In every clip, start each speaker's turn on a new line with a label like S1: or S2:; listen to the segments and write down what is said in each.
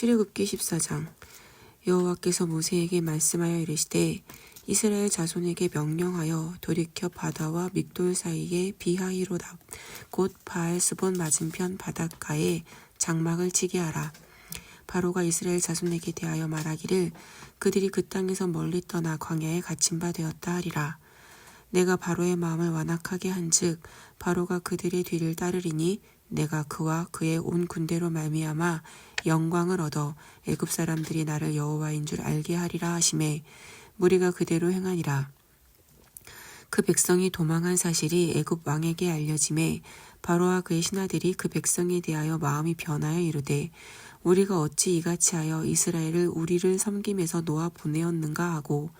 S1: 출애굽기 14장. 여호와께서 모세에게 말씀하여 이르시되 이스라엘 자손에게 명령하여 돌이켜 바다와 믹돌 사이에 비하이로다. 곧 바알스본 맞은편 바닷가에 장막을 치게 하라. 바로가 이스라엘 자손에게 대하여 말하기를 그들이 그 땅에서 멀리 떠나 광야에 갇힌 바 되었다 하리라. 내가 바로의 마음을 완악하게 한즉 바로가 그들의 뒤를 따르리니 내가 그와 그의 온 군대로 말미암아 영광을 얻어 애굽 사람들이 나를 여호와인 줄 알게 하리라 하심에 무리가 그대로 행하니라. 그 백성이 도망한 사실이 애굽 왕에게 알려짐에 바로와 그의 신하들이 그 백성에 대하여 마음이 변하여 이르되 우리가 어찌 이같이 하여 이스라엘을 우리를 섬김에서 놓아 보내었는가 하고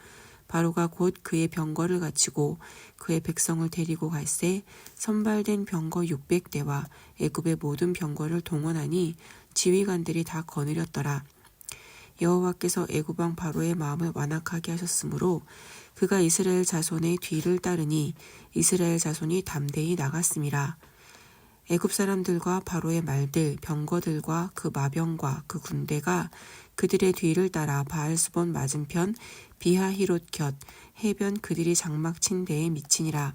S1: 바로가 곧 그의 병거를 갖추고 그의 백성을 데리고 갈새 선발된 병거 600대와 애굽의 모든 병거를 동원하니 지휘관들이 다 거느렸더라. 여호와께서 애굽 왕 바로의 마음을 완악하게 하셨으므로 그가 이스라엘 자손의 뒤를 따르니 이스라엘 자손이 담대히 나갔음이라. 애굽 사람들과 바로의 말들, 병거들과 그 마병과 그 군대가 그들의 뒤를 따라 바알스본 맞은편 비하히롯 곁 해변 그들이 장막 친 데에 미치니라.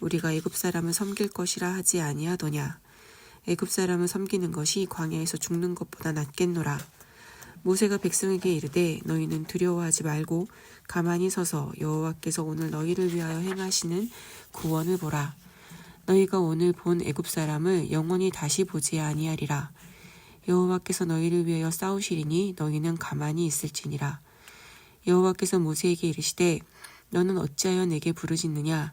S1: 우리가 애굽 사람을 섬길 것이라 하지 아니하더냐? 애굽 사람을 섬기는 것이 광야에서 죽는 것보다 낫겠노라? 모세가 백성에게 이르되 너희는 두려워하지 말고 가만히 서서 여호와께서 오늘 너희를 위하여 행하시는 구원을 보라. 너희가 오늘 본 애굽 사람을 영원히 다시 보지 아니하리라. 여호와께서 너희를 위하여 싸우시리니 너희는 가만히 있을지니라. 여호와께서 모세에게 이르시되 너는 어찌하여 내게 부르짖느냐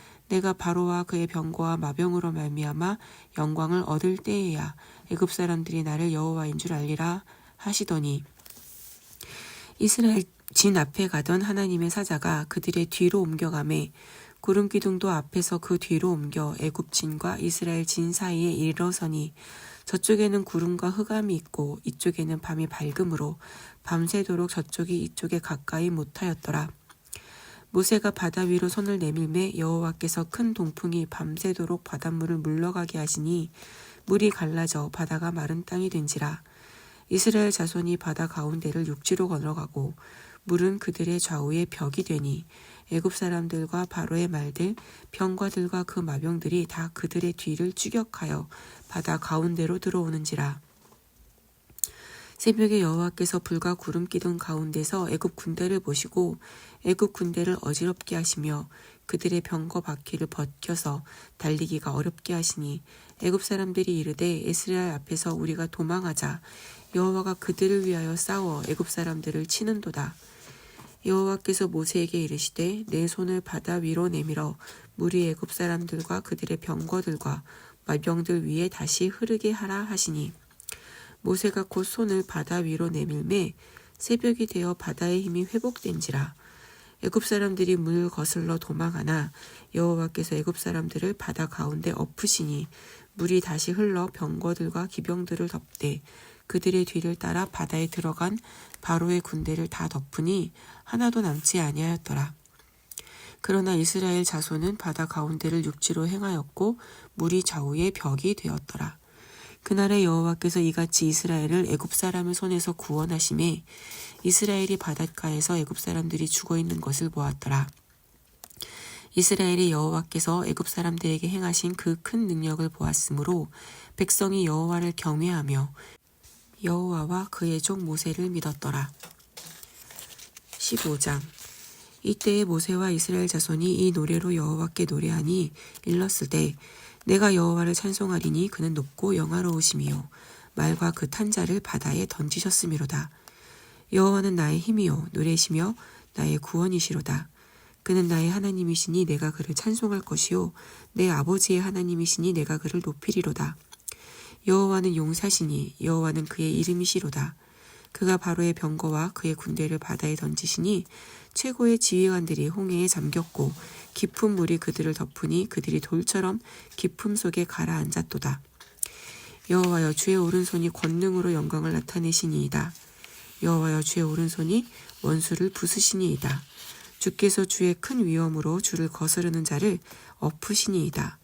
S1: 내가 바로와 그의 병거와 마병으로 말미암아 영광을 얻을 때에야 애굽 사람들이 나를 여호와인 줄 알리라 하시더니 이스라엘 진 앞에 가던 하나님의 사자가 그들의 뒤로 옮겨가매 구름 기둥도 앞에서 그 뒤로 옮겨 애굽 진과 이스라엘 진 사이에 일어서니 저쪽에는 구름과 흑암이 있고 이쪽에는 밤이 밝음으로 밤새도록 저쪽이 이쪽에 가까이 못하였더라. 모세가 바다 위로 손을 내밀매 여호와께서 큰 동풍이 밤새도록 바닷물을 물러가게 하시니 물이 갈라져 바다가 마른 땅이 된지라. 이스라엘 자손이 바다 가운데를 육지로 걸어가고 물은 그들의 좌우에 벽이 되니 애굽 사람들과 바로의 말들 병과들과 그 마병들이 다 그들의 뒤를 추격하여 바다 가운데로 들어오는지라 새벽에 여호와께서 불과 구름 기둥 가운데서 애굽 군대를 보시고 애굽 군대를 어지럽게 하시며 그들의 병거 바퀴를 벗겨서 달리기가 어렵게 하시니 애굽 사람들이 이르되 이스라엘 앞에서 우리가 도망하자. 여호와가 그들을 위하여 싸워 애굽 사람들을 치는도다. 여호와께서 모세에게 이르시되 내 손을 바다 위로 내밀어 물이 애굽 사람들과 그들의 병거들과 말병들 위에 다시 흐르게 하라 하시니 모세가 곧 손을 바다 위로 내밀매 새벽이 되어 바다의 힘이 회복된지라 애굽 사람들이 물 거슬러 도망하나 여호와께서 애굽 사람들을 바다 가운데 엎으시니 물이 다시 흘러 병거들과 기병들을 덮되 그들의 뒤를 따라 바다에 들어간 바로의 군대를 다 덮으니 하나도 남지 아니하였더라. 그러나 이스라엘 자손은 바다 가운데를 육지로 행하였고 물이 좌우에 벽이 되었더라. 그날에 여호와께서 이같이 이스라엘을 애굽 사람의 손에서 구원하심에 이스라엘이 바닷가에서 애굽 사람들이 죽어 있는 것을 보았더라. 이스라엘이 여호와께서 애굽 사람들에게 행하신 그 큰 능력을 보았으므로 백성이 여호와를 경외하며 여호와와 그의 종 모세를 믿었더라. 15장 이때에 모세와 이스라엘 자손이 이 노래로 여호와께 노래하니 일렀을 때 내가 여호와를 찬송하리니 그는 높고 영화로우심이요. 말과 그 탄자를 바다에 던지셨음이로다. 여호와는 나의 힘이요 노래시며 나의 구원이시로다. 그는 나의 하나님이시니 내가 그를 찬송할 것이요 내 아버지의 하나님이시니 내가 그를 높이리로다. 여호와는 용사시니 여호와는 그의 이름이시로다. 그가 바로의 병거와 그의 군대를 바다에 던지시니 최고의 지휘관들이 홍해에 잠겼고 깊은 물이 그들을 덮으니 그들이 돌처럼 깊음 속에 가라앉았도다. 여호와여 주의 오른손이 권능으로 영광을 나타내시니이다. 여호와여 주의 오른손이 원수를 부수시니이다. 주께서 주의 큰 위엄으로 주를 거스르는 자를 엎으시니이다.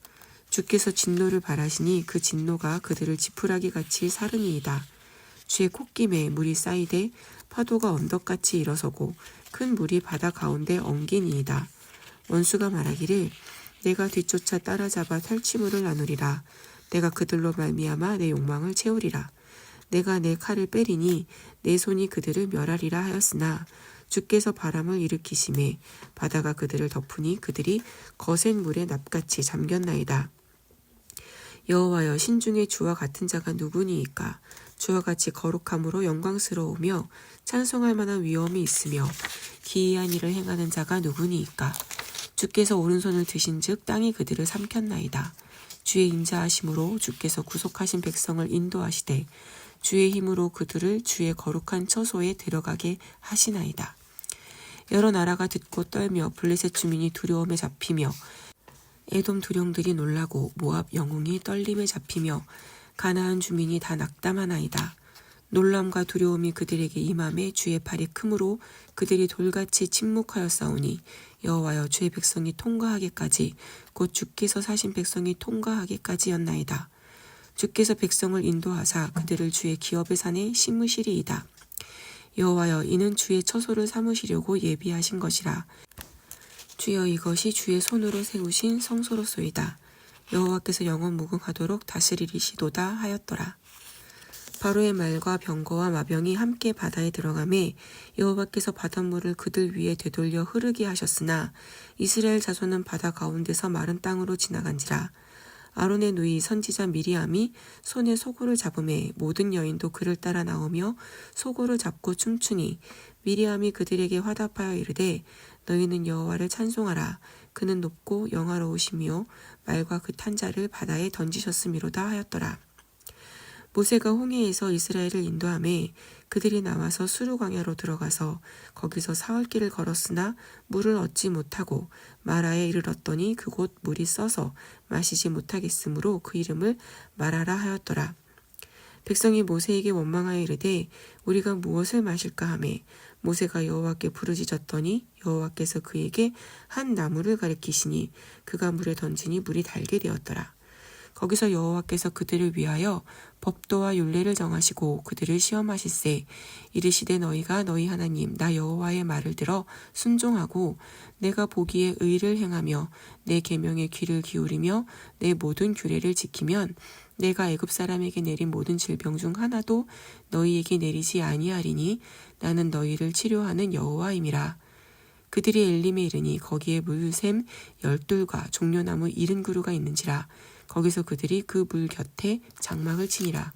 S1: 주께서 진노를 바라시니 그 진노가 그들을 지푸라기 같이 사르니이다. 주의 콧김에 물이 쌓이되 파도가 언덕같이 일어서고 큰 물이 바다 가운데 엉기니이다. 원수가 말하기를 내가 뒤쫓아 따라잡아 탈취물을 나누리라. 내가 그들로 말미암아 내 욕망을 채우리라. 내가 내 칼을 빼리니 내 손이 그들을 멸하리라 하였으나 주께서 바람을 일으키심에 바다가 그들을 덮으니 그들이 거센 물에 납같이 잠겼나이다. 여호와여 신중의 주와 같은 자가 누구니이까 주와 같이 거룩함으로 영광스러우며 찬송할 만한 위엄이 있으며 기이한 일을 행하는 자가 누구니이까? 주께서 오른손을 드신즉 땅이 그들을 삼켰나이다. 주의 인자하심으로 주께서 구속하신 백성을 인도하시되 주의 힘으로 그들을 주의 거룩한 처소에 들어가게 하시나이다. 여러 나라가 듣고 떨며 블레셋 주민이 두려움에 잡히며 에돔 두령들이 놀라고 모압 영웅이 떨림에 잡히며 가나안 주민이 다 낙담하나이다. 놀람과 두려움이 그들에게 임함에 주의 팔이 크므로 그들이 돌같이 침묵하였사오니 여호와여 주의 백성이 통과하기까지 곧 주께서 사신 백성이 통과하기까지였나이다. 주께서 백성을 인도하사 그들을 주의 기업의 산에 심으시리이다. 여호와여 이는 주의 처소를 삼으시려고 예비하신 것이라. 주여 이것이 주의 손으로 세우신 성소로소이다. 여호와께서 영원 무궁하도록 다스리시도다 하였더라. 바로의 말과 병거와 마병이 함께 바다에 들어가매 여호와께서 바닷물을 그들 위에 되돌려 흐르게 하셨으나 이스라엘 자손은 바다 가운데서 마른 땅으로 지나간지라 아론의 누이 선지자 미리암이 손에 소고를 잡음에 모든 여인도 그를 따라 나오며 소고를 잡고 춤추니 미리암이 그들에게 화답하여 이르되 너희는 여호와를 찬송하라 그는 높고 영화로우시며 말과 그 탄자를 바다에 던지셨음이로다 하였더라. 모세가 홍해에서 이스라엘을 인도함에 그들이 나와서 수루 광야로 들어가서 거기서 사흘길을 걸었으나 물을 얻지 못하고 마라에 이르렀더니 그곳 물이 써서 마시지 못하겠으므로 그 이름을 마라라 하였더라. 백성이 모세에게 원망하여 이르되 우리가 무엇을 마실까 하매 모세가 여호와께 부르짖었더니 여호와께서 그에게 한 나무를 가리키시니 그가 물에 던지니 물이 달게 되었더라. 거기서 여호와께서 그들을 위하여 법도와 율례를 정하시고 그들을 시험하실세 이르시되 너희가 너희 하나님 나 여호와의 말을 들어 순종하고 내가 보기에 의를 행하며 내 계명에 귀를 기울이며 내 모든 규례를 지키면 내가 애굽 사람에게 내린 모든 질병 중 하나도 너희에게 내리지 아니하리니 나는 너희를 치료하는 여호와임이라. 그들이 엘림에 이르니 거기에 물샘 열둘과 종려나무 이른 그루가 있는지라. 거기서 그들이 그 물 곁에 장막을 치니라